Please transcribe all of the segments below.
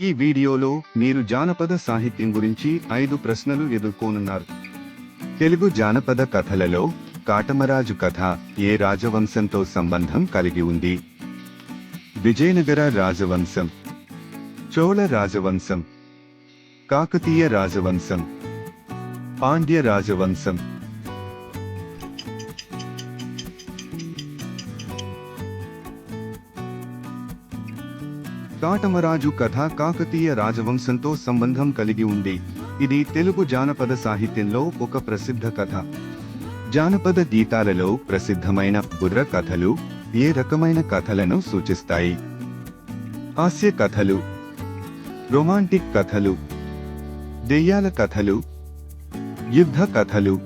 ఈ వీడియోలో మీరు జానపద సాహిత్యం గురించి ఐదు ప్రశ్నలు ఎదుర్కోనున్నారు. తెలుగు జానపద కథలలో కాటమరాజు కథ ఏ రాజవంశంతో సంబంధం కలిగి ఉంది? విజయనగర రాజవంశం చోళ రాజవంశం కాకతీయ రాజవంశం పాండ్య రాజవంశం కాటమరాజు కథ కాకతీయ రాజవంశంతో సంబంధం కలిగి ఉంది. ఇది తెలుగు జానపద సాహిత్యంలో ఒక ప్రసిద్ధ కథ. జానపద గీతాలలో ప్రసిద్ధమైన బుర్ర కథలు ఏ రకమైన కథలను సూచిస్తాయి? హాస్య కథలు రొమాంటిక్ కథలు దెయ్యాల కథలు యుద్ధ కథలు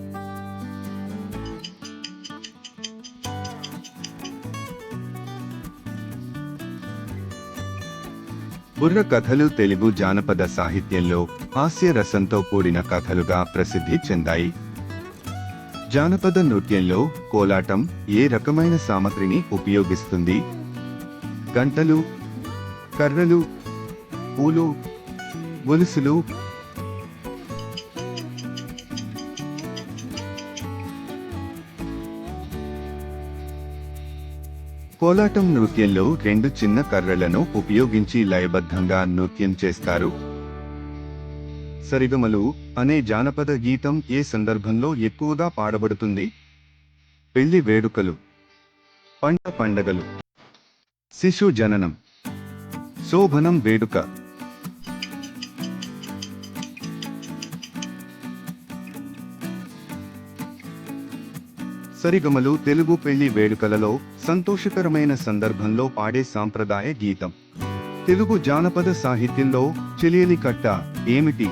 బుర్ర కథలు తెలుగు జానపద సాహిత్యంలో హాస్యరసంతో కూడిన కథలుగా ప్రసిద్ధి చెందాయి. జానపద నృత్యంలో కోలాటం ఏ రకమైన సామగ్రిని ఉపయోగిస్తుంది? గంటలు కర్రలు పూలు గొలుసులు కోలాటం నృత్యంలో రెండు చిన్న కర్రలను ఉపయోగించి లయబద్ధంగా నృత్యం చేస్తారు. సరిగమలు అనే జానపద గీతం ఏ సందర్భంలో ఎక్కువగా పాడబడుతుంది? పెళ్ళి వేడుకలు. పంట పండగలు. శిశు జననం. శోభనం వేడుక. సరిగమలు తెలుగు పెళ్ళి వేడుకలలో సంతోషకరమైన సందర్భంలో పాడే సాంప్రదాయ గీతం. తెలుగు జానపద సాహిత్యంలో చెలియలి కట్ట ఏమిటి?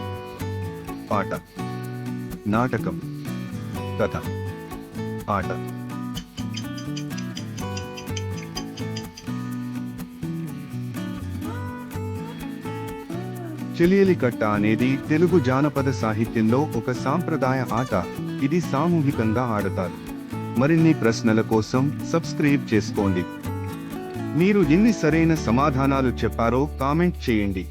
పాట. నాటకం. కథ. ఆట. చెలియలి కట్ట అనేది తెలుగు జానపద సాహిత్యంలో ఒక సాంప్రదాయ ఆట. ఇది సామూహికంగా ఆడతారు. మరిన్ని ప్రశ్నల కోసం సబ్స్క్రైబ్ చేసుకోండి. మీరు ఎన్ని సరైన సమాధానాలు చెప్పారో కామెంట్ చేయండి.